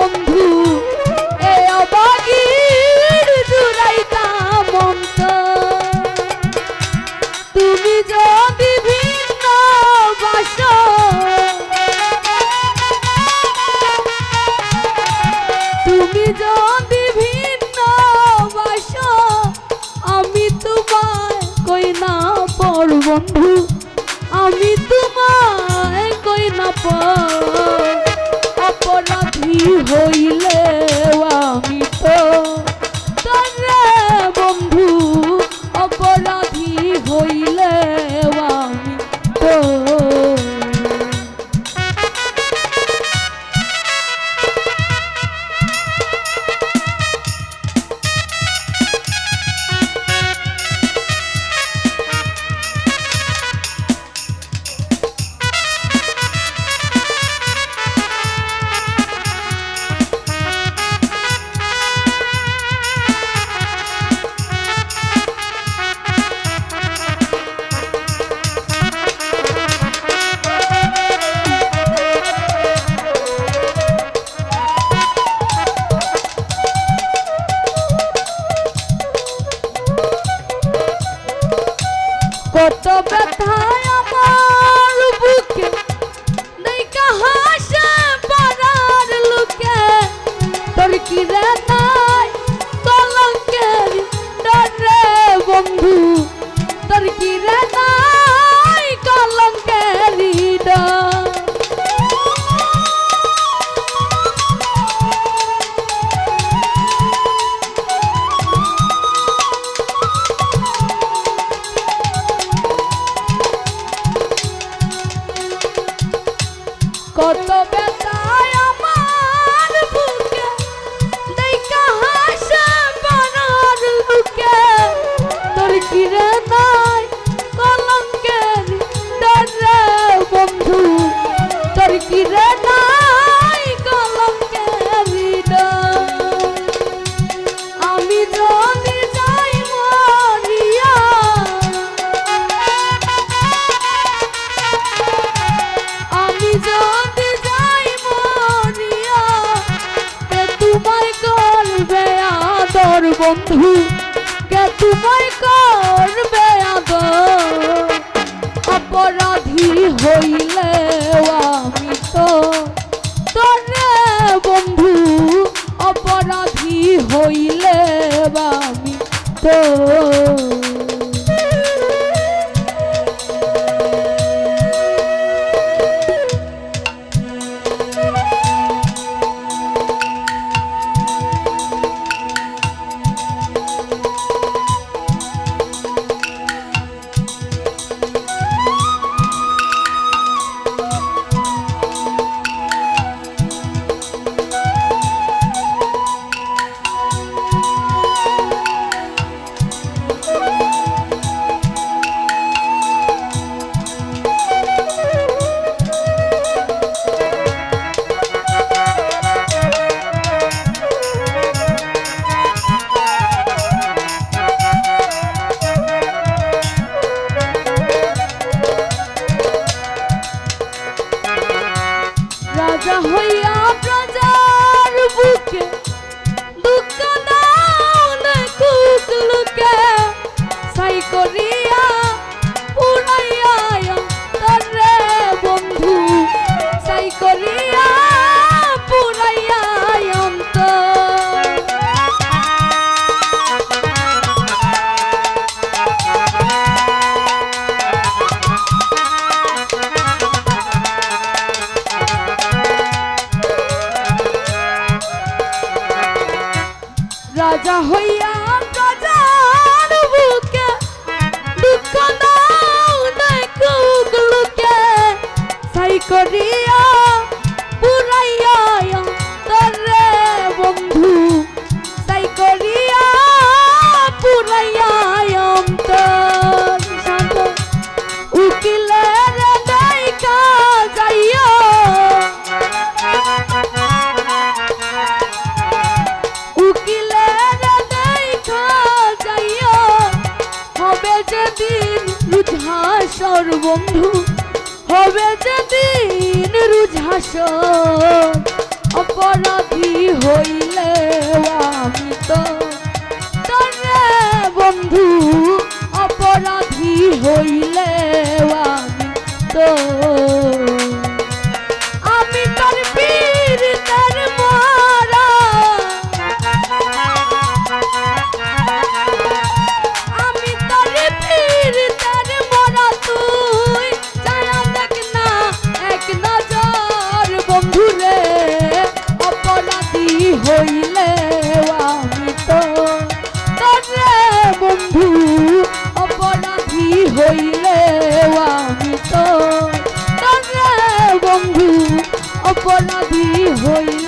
বন্ধু, এ অবাগি জুড়াইতাম অন্তর তুমি যদি ভিন্ন বাসো, তুমি যদি ভিন্ন বাসো, আমি তোমায় কই না পর বন্ধু, আমি তোমায় কই না পর কত ব্যথায় আমার বুকে দেখা হাসে পাড়ার লোকে তোর কি নাই কলঙ্কের বন্ধু, তোর কিরে নাই বন্ধু, কে তোমার করবে আদর? অপরাধী হইলে আমি তো তরে বন্ধু, অপরাধী হইলে আমি তো রাজা হইয়া প্রজার বুকে দুঃখ দাও না সাই করি যেদিন রুঝাসর বন্ধু হবে যেদিন রুঝাসর অপরাধী হইলে আমি তো বন্ধু বন্ধু অপরাধী হইলে আমি তো। বন্ধু অপরাধী হইলে